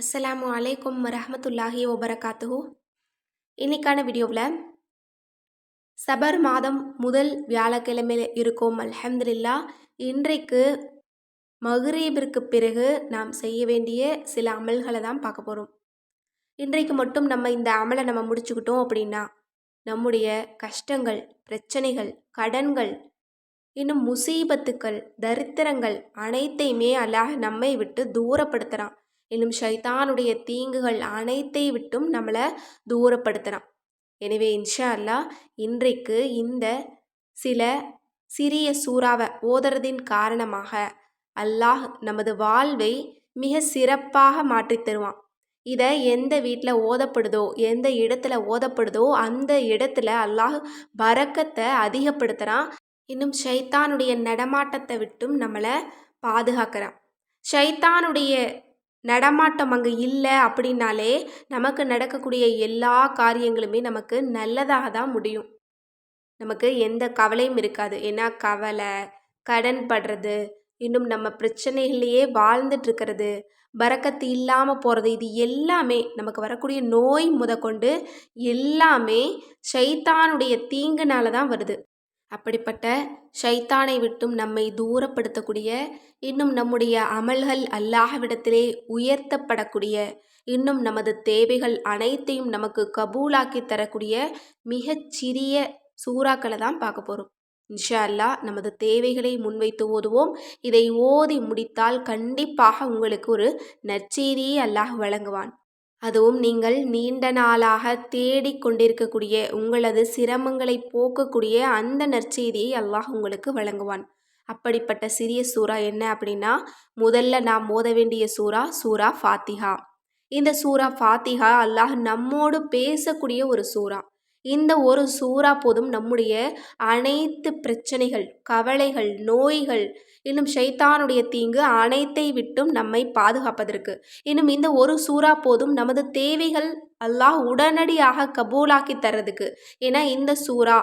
அஸ்ஸலாமு அலைக்கும் வரஹமத்துல்லாஹி வபரகாத்துஹு. இன்னைக்கான வீடியோவில் சபர் மாதம் முதல் வியாழக்கிழமையில் இருக்கும் அல்ஹம்துலில்லா இன்றைக்கு மகுரீபிற்கு பிறகு நாம் செய்ய வேண்டிய சில அமல்களை தான் பார்க்க போகிறோம் இன்றைக்கு மட்டும் நம்ம இந்த அமலை நம்ம முடிச்சுக்கிட்டோம் அப்படின்னா நம்முடைய கஷ்டங்கள் பிரச்சனைகள் கடன்கள் இன்னும் முசீபத்துக்கள் தரித்திரங்கள் அனைத்தையுமே அல்லாஹ் நம்மை விட்டு தூரப்படுத்துகிறான் இன்னும் ஷைத்தானுடைய தீங்குகள் அனைத்தை விட்டும் நம்மளை தூரப்படுத்துகிறான் எனவே இன்ஷா அல்லா இன்றைக்கு இந்த சில சிறிய சூறாவை ஓதுறதின் காரணமாக அல்லாஹ் நமது வாழ்வை மிக சிறப்பாக மாற்றித் தருவான். இதை எந்த வீட்டில் ஓதப்படுதோ எந்த இடத்துல ஓதப்படுதோ அந்த இடத்துல அல்லாஹ் பறக்கத்தை அதிகப்படுத்துகிறான் இன்னும் ஷைத்தானுடைய நடமாட்டத்தை விட்டும் நம்மளை பாதுகாக்கிறான். ஷைத்தானுடைய நடமாட்டம் அங்கே இல்லை அப்படின்னாலே நமக்கு நடக்கக்கூடிய எல்லா காரியங்களுமே நமக்கு நல்லதாக தான் முடியும். நமக்கு எந்த கவலையும் இருக்காது. ஏன்னா கவலை கடன் படுறது இன்னும் நம்ம பிரச்சனைகள்லையே வாழ்ந்துட்டுருக்கிறது பறக்கத்து இல்லாமல் போகிறது இது எல்லாமே நமக்கு வரக்கூடிய நோய் முதற்கொண்டு எல்லாமே சைத்தானுடைய தீங்குனால தான் வருது. அப்படிப்பட்ட ஷைத்தானை விட்டும் நம்மை தூரப்படுத்தக்கூடிய இன்னும் நம்முடைய அமல்கள் அல்லாஹ்விடத்திலே உயர்த்தப்படக்கூடிய இன்னும் நமது தேவைகள் அனைத்தையும் நமக்கு கபூலாக்கி தரக்கூடிய மிகச்சிறிய சூறாக்களை தான் பார்க்க போகிறோம் இன்ஷா அல்லா நமது தேவைகளை முன்வைத்து ஓதுவோம். இதை ஓதி முடித்தால் கண்டிப்பாக உங்களுக்கு ஒரு நற்செய்தியை அல்லாஹ் வழங்குவான். அதுவும் நீங்கள் நீண்ட நாளாக தேடிக் கொண்டிருக்கக்கூடிய உங்களது சிரமங்களை போக்கக்கூடிய அந்த நற்செய்தியை அல்லாஹ் உங்களுக்கு வழங்குவான். அப்படிப்பட்ட சிறிய சூறா என்ன அப்படின்னா முதல்ல நாம் மோத வேண்டிய சூறா சூறா ஃபாத்திஹா. இந்த சூறா ஃபாத்திஹா அல்லாஹ் நம்மோடு பேசக்கூடிய ஒரு சூறா. இந்த ஒரு சூறா போதும் நம்முடைய அனைத்து பிரச்சனைகள் கவலைகள் நோய்கள் இன்னும் ஷைத்தானுடைய தீங்கு அனைத்தை விட்டும் நம்மை பாதுகாப்பதற்கு. இன்னும் இந்த ஒரு சூறா போதும் நமது தேவைகள் அல்லாஹ் உடனடியாக கபூலாக்கி தர்றதுக்கு. ஏன்னா இந்த சூறா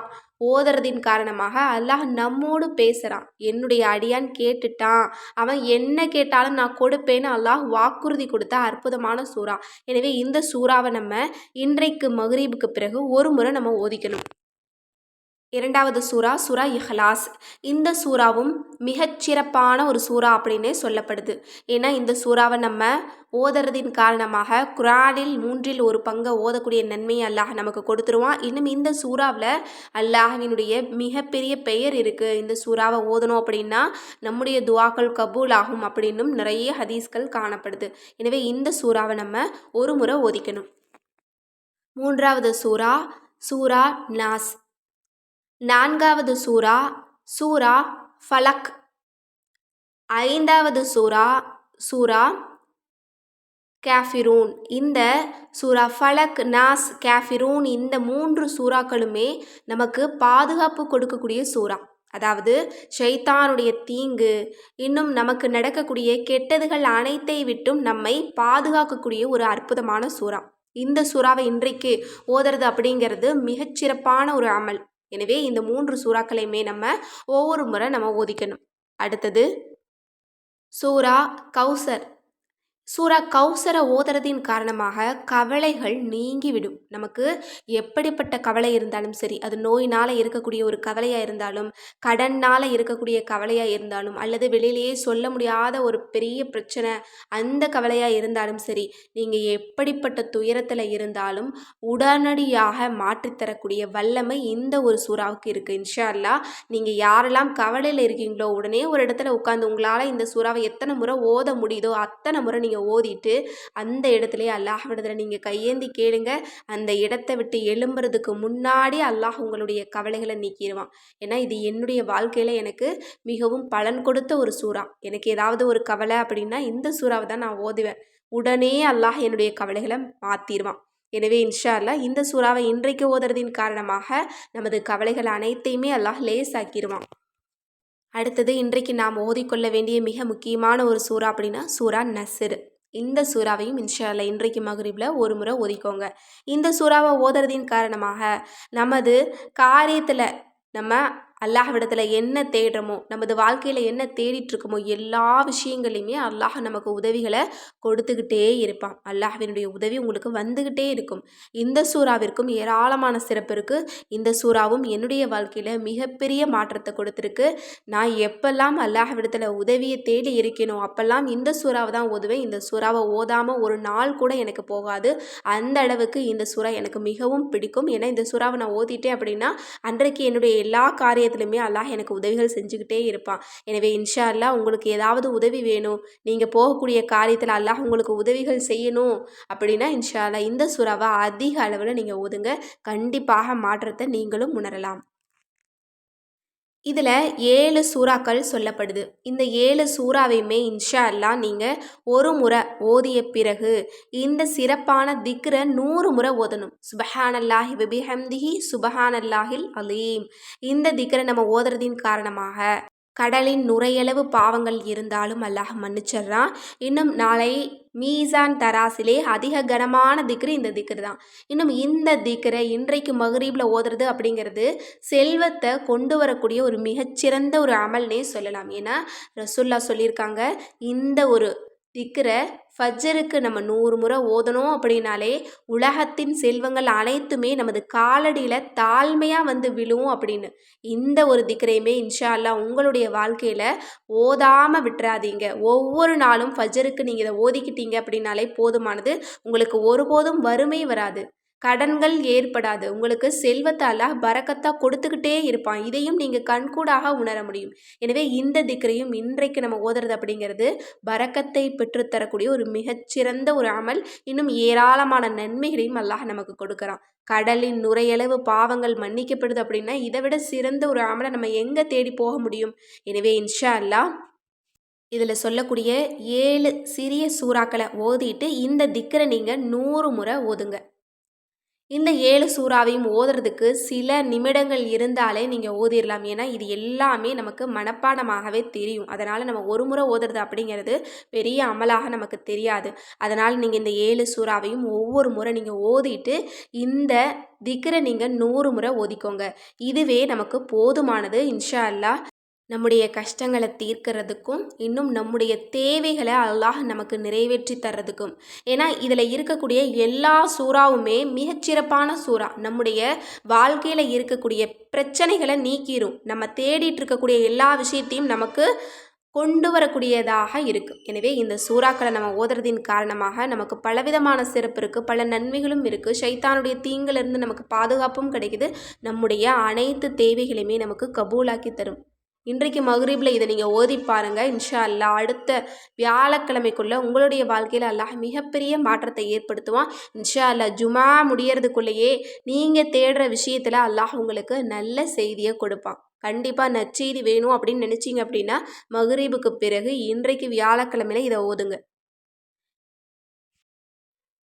ஓதுறதின் காரணமாக அல்லாஹ் நம்மோடு பேசுகிறான் என்னுடைய அடியான் கேட்டுட்டான். அவன் என்ன கேட்டாலும் நான் கொடுப்பேன்னு அல்லாஹ் வாக்குறுதி கொடுத்த அற்புதமான சூறா. எனவே இந்த சூறாவை நம்ம இன்றைக்கு மகரீபுக்கு பிறகு ஒரு முறை நம்ம ஓதிக்கணும். இரண்டாவது சூறா சூறா இஹ்லாஸ். இந்த சூறாவும் மிகச்சிறப்பான ஒரு சூறா அப்படின்னே சொல்லப்படுது. ஏன்னா இந்த சூறாவை நம்ம ஓதுறதின் காரணமாக குரானில் மூன்றில் ஒரு பங்கை ஓதக்கூடிய நன்மையை அல்லாஹ் நமக்கு கொடுத்துருவான். இன்னும் இந்த சூறாவில் அல்லாஹினுடைய மிகப்பெரிய பெயர் இருக்குது இந்த சூறாவை ஓதணும் அப்படின்னா நம்முடைய துவாக்கள் கபூல் ஆகும் அப்படின்னும் நிறைய ஹதீஸ்கள் காணப்படுது. எனவே இந்த சூறாவை நம்ம ஒரு முறை ஓதிக்கணும். மூன்றாவது சூறா சூரா நாஸ். நான்காவது சூரா சூரா ஃபலக். ஐந்தாவது சூரா சூரா கேஃபிரூன். இந்த சூரா ஃபலக் நாஸ் கேஃபிரூன் இந்த மூன்று சூறாக்களுமே நமக்கு பாதுகாப்பு கொடுக்கக்கூடிய சூறா. அதாவது ஷைத்தானுடைய தீங்கு இன்னும் நமக்கு நடக்கக்கூடிய கெட்டதுகள் அனைத்தை விட்டும் நம்மை பாதுகாக்கக்கூடிய ஒரு அற்புதமான சூறா. இந்த சூறாவை இன்றைக்கு ஓதுறது அப்படிங்கிறது மிகச்சிறப்பான ஒரு அமல். எனவே இந்த மூன்று சூறாக்களையுமே நம்ம ஒவ்வொரு முறை நம்ம ஓதிக்கணும். அடுத்தது சூரா கௌசர். சூரா கௌசரை ஓதுறதின் காரணமாக கவலைகள் நீங்கிவிடும். நமக்கு எப்படிப்பட்ட கவலை இருந்தாலும் சரி அது நோயினால் இருக்கக்கூடிய ஒரு கவலையாக இருந்தாலும் கடனால் இருக்கக்கூடிய கவலையாக இருந்தாலும் அல்லது வெளியிலேயே சொல்ல முடியாத ஒரு பெரிய பிரச்சனை அந்த கவலையாக இருந்தாலும் சரி நீங்கள் எப்படிப்பட்ட துயரத்தில் இருந்தாலும் உடனடியாக மாற்றித்தரக்கூடிய வல்லமை இந்த ஒரு சூறாவுக்கு இருக்குது இன்ஷா அல்லா நீங்கள் யாரெல்லாம் கவலையில் இருக்கீங்களோ உடனே ஒரு இடத்துல உட்காந்து உங்களால் இந்த சூறாவை எத்தனை முறை ஓத முடியுதோ அத்தனை முறை நீங்கள் நீங்கள் ஓதிட்டு அந்த இடத்துலையே அல்லாஹ்விடத்தில் நீங்கள் கையேந்தி கேளுங்க. அந்த இடத்த விட்டு எழும்புறதுக்கு முன்னாடி அல்லாஹ் உங்களுடைய கவலைகளை நீக்கிடுவான். ஏன்னா இது என்னுடைய வாழ்க்கையில் எனக்கு மிகவும் பலன் கொடுத்த ஒரு சூறா. எனக்கு ஏதாவது ஒரு கவலை அப்படின்னா இந்த சூறாவை தான் நான் ஓதுவேன். உடனே அல்லாஹ் என்னுடைய கவலைகளை மாற்றிடுவான் எனவே இன்ஷா அல்லா இந்த சூறாவை இன்றைக்கு ஓதுறதின் காரணமாக நமது கவலைகள் அனைத்தையுமே அல்லாஹ் லேசாக்கிடுவான். அடுத்தது இன்றைக்கு நாம் ஓதிக்கொள்ள வேண்டிய மிக முக்கியமான ஒரு சூறா அப்படின்னா சூறா நசிர் இந்த சூறாவையும் இன்ஷால்ல இன்றைக்கு மகரிபில் ஒரு முறை ஒதுக்கோங்க இந்த சூறாவை ஓதுறதின் காரணமாக நமது காரியத்தில் நம்ம அல்லாஹ்விடத்தில் என்ன தேடுறோமோ நமது வாழ்க்கையில் என்ன தேடிட்டு இருக்கோமோ எல்லா விஷயங்களையுமே அல்லாஹ் நமக்கு உதவிகளை கொடுத்துக்கிட்டே இருப்பான். அல்லாஹ்வினுடைய உதவி உங்களுக்கு வந்துக்கிட்டே இருக்கும். இந்த சூறாவிற்கும் ஏராளமான சிறப்பு இருக்குது இந்த சூறாவும் என்னுடைய வாழ்க்கையில் மிகப்பெரிய மாற்றத்தை கொடுத்துருக்கு. நான் எப்பெல்லாம் அல்லாஹ்விடத்தில் உதவியை தேடி இருக்கணும் அப்பெல்லாம் இந்த சூறாவை தான் ஓதுவேன். இந்த சூறாவை ஓதாமல் ஒரு நாள் கூட எனக்கு போகாது. அந்த அளவுக்கு இந்த சூறா எனக்கு மிகவும் பிடிக்கும். ஏன்னா இந்த சூறாவை நான் ஓதிட்டேன் அப்படின்னா அன்றைக்கு என்னுடைய எல்லா காரியத்திலுமே அல்லாஹ் எனக்கு உதவிகள் செஞ்சுக்கிட்டே இருப்பான். எனவே இன்ஷா அல்லா உங்களுக்கு ஏதாவது உதவி வேணும் நீங்கள் போகக்கூடிய காரியத்தில் அல்லாஹ் உங்களுக்கு உதவிகள் செய்யணும் அப்படின்னா இன்ஷா அல்லா இந்த சுறாவை அதிக அளவில் நீங்கள் ஓதுங்க கண்டிப்பாக மாற்றத்தை நீங்களும் உணரலாம். இதில் ஏழு சூறாக்கள் சொல்லப்படுது. இந்த ஏழு சூறாவையுமே இன்ஷா அல்லா நீங்கள் ஒரு முறை ஓதிய பிறகு இந்த சிறப்பான திக்ரை நூறு முறை ஓதணும். சுபஹானல்லாஹி விபிஹம்திஹி சுபஹானல்லாஹில் அலீம். இந்த திக்ரை நம்ம ஓதுறதின் காரணமாக கடலின் நுரையளவு பாவங்கள் இருந்தாலும் அல்லாஹ் மன்னிச்சிட்றான். இன்னும் நாளை மீசான் தராசிலே அதிக கனமான திக்ரு இந்த திக்ரு தான். இன்னும் இந்த திக்ரை இன்றைக்கு மகரீபில் ஓதுறது அப்படிங்கிறது செல்வத்தை கொண்டு வரக்கூடிய ஒரு மிகச்சிறந்த ஒரு அமல்னே சொல்லலாம். ஏன்னா ரசுல்லா சொல்லியிருக்காங்க இந்த ஒரு திக்ரை ஃபஜ்ஜருக்கு நம்ம நூறு முறை ஓதணும் அப்படின்னாலே உலகத்தின் செல்வங்கள் அனைத்துமே நமது காலடியில் தாழ்மையாக வந்து விழுவும் அப்படின்னு. இந்த ஒரு திக்கரையுமே இன்ஷா அல்லா உங்களுடைய வாழ்க்கையில் ஓதாமல் விட்டுறாதீங்க. ஒவ்வொரு நாளும் ஃபஜ்ஜருக்கு நீங்கள் இதை ஓதிக்கிட்டீங்க அப்படின்னாலே போதுமானது. உங்களுக்கு ஒருபோதும் வறுமை வராது. கடன்கள் ஏற்படாது. உங்களுக்கு செல்வத்தால் அல்லாஹ் பறக்கத்தாக கொடுத்துக்கிட்டே இருப்பான். இதையும் நீங்கள் கண்கூடாக உணர முடியும். எனவே இந்த திக்கரையும் இன்றைக்கு நம்ம ஓதுறது அப்படிங்கிறது பறக்கத்தை பெற்றுத்தரக்கூடிய ஒரு மிகச்சிறந்த ஒரு அமல். இன்னும் ஏராளமான நன்மைகளையும் அல்லாஹ் நமக்கு கொடுக்குறான். கடலின் நுரையளவு பாவங்கள் மன்னிக்கப்படுது அப்படின்னா இதை விட சிறந்த ஒரு அமலை நம்ம எங்கே தேடி போக முடியும்? எனவே இன்ஷா அல்லா இதில் சொல்லக்கூடிய ஏழு சிறிய சூறாக்களை ஓதிட்டு இந்த திக்கரை நீங்கள் நூறு முறை ஓதுங்க. இந்த ஏழு சூறாவையும் ஓதுறதுக்கு சில நிமிடங்கள் இருந்தாலே நீங்கள் ஓதிடலாம் ஏன்னா இது எல்லாமே நமக்கு மனப்பாடமாகவே தெரியும். அதனால் நம்ம ஒரு முறை ஓதுறது அப்படிங்கிறது பெரிய அமலாக நமக்கு தெரியாது. அதனால் நீங்கள் இந்த ஏழு சூறாவையும் ஒவ்வொரு முறை நீங்கள் ஓதிட்டு இந்த திக்கரை நீங்கள் நூறு முறை ஓதிக்கோங்க. இதுவே நமக்கு போதுமானது இன்ஷா அல்லா நம்முடைய கஷ்டங்களை தீர்க்கிறதுக்கும் இன்னும் நம்முடைய தேவைகளை அல்லாஹ் நமக்கு நிறைவேற்றி தர்றதுக்கும். ஏன்னா இதில் இருக்கக்கூடிய எல்லா சூறாவுமே மிகச்சிறப்பான சூறா. நம்முடைய வாழ்க்கையில் இருக்கக்கூடிய பிரச்சனைகளை நீக்கிடும் நம்ம தேடிட்டு இருக்கக்கூடிய எல்லா விஷயத்தையும் நமக்கு கொண்டு வரக்கூடியதாக இருக்குது எனவே இந்த சூறாக்களை நம்ம ஓதுறதின் காரணமாக நமக்கு பலவிதமான சிறப்பு இருக்குது பல நன்மைகளும் இருக்குது சைத்தானுடைய தீங்கிலிருந்து நமக்கு பாதுகாப்பும் கிடைக்குது. நம்முடைய அனைத்து தேவைகளையுமே நமக்கு கபூலாக்கி தரும். இன்றைக்கு மகரீபில் இதை நீங்கள் ஓதி பாருங்கள் இன்ஷா அல்லா அடுத்த வியாழக்கிழமைக்குள்ளே உங்களுடைய வாழ்க்கையில் அல்லாஹ் மிகப்பெரிய மாற்றத்தை ஏற்படுத்துவான். இன்ஷா அல்லா ஜுமா முடியறதுக்குள்ளேயே நீங்கள் தேடுற விஷயத்தில் அல்லாஹ் உங்களுக்கு நல்ல செய்தியை கொடுப்பான். கண்டிப்பாக நற்செய்தி வேணும் அப்படின்னு நினச்சிங்க அப்படின்னா மகரீபுக்கு பிறகு இன்றைக்கு வியாழக்கிழமையில இதை ஓதுங்க.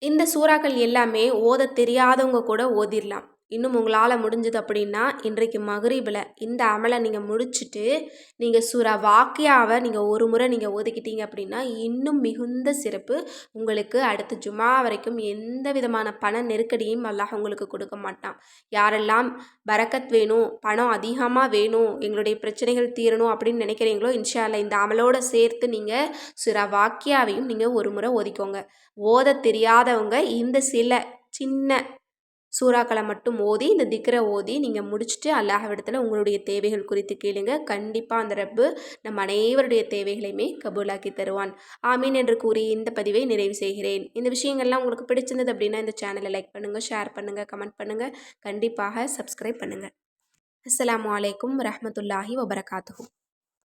இந்த சூறாக்கள் எல்லாமே ஓத தெரியாதவங்க கூட ஓதிடலாம் இன்னும் உங்களால் முடிஞ்சது அப்படின்னா இன்றைக்கு மகரீபில் இந்த அமலை நீங்கள் முடிச்சுட்டு நீங்கள் சுரா வாக்கியாவை நீங்கள் ஒரு முறை நீங்கள் ஒதுக்கிட்டீங்க அப்படின்னா இன்னும் மிகுந்த சிறப்பு. உங்களுக்கு அடுத்த ஜுமா வரைக்கும் எந்த விதமான பண நெருக்கடியும் அல்லாஹ் உங்களுக்கு கொடுக்க மாட்டான். யாரெல்லாம் பரக்கத் வேணும் பணம் அதிகமாக வேணும் எங்களுடைய பிரச்சனைகள் தீரணும் அப்படின்னு நினைக்கிறீங்களோ இன்ஷால்ல இந்த அமலோடு சேர்த்து நீங்கள் சுரா வாக்கியாவையும் நீங்கள் ஒரு முறை ஒதுக்கோங்க. ஓத தெரியாதவங்க இந்த சில சின்ன சூறாக்களை மட்டும் ஓதி இந்த திக்கரை ஓதி நீங்கள் முடிச்சுட்டு அல்லாஹவிடத்தில் உங்களுடைய தேவைகள் குறித்து கேளுங்க. கண்டிப்பாக அந்த ரப்பு நம் அனைவருடைய தேவைகளையுமே கபூலாக்கி தருவான். ஆமீன் என்று கூறி இந்த பதிவை நிறைவு செய்கிறேன். இந்த விஷயங்கள்லாம் உங்களுக்கு பிடிச்சிருந்தது அப்படின்னா இந்த சேனலை லைக் பண்ணுங்கள் ஷேர் பண்ணுங்கள் கமெண்ட் பண்ணுங்கள் கண்டிப்பாக சப்ஸ்கிரைப் பண்ணுங்கள் அஸ்லாம் வலைக்கம் ரஹமத்துல்லாஹி வபரகாத்து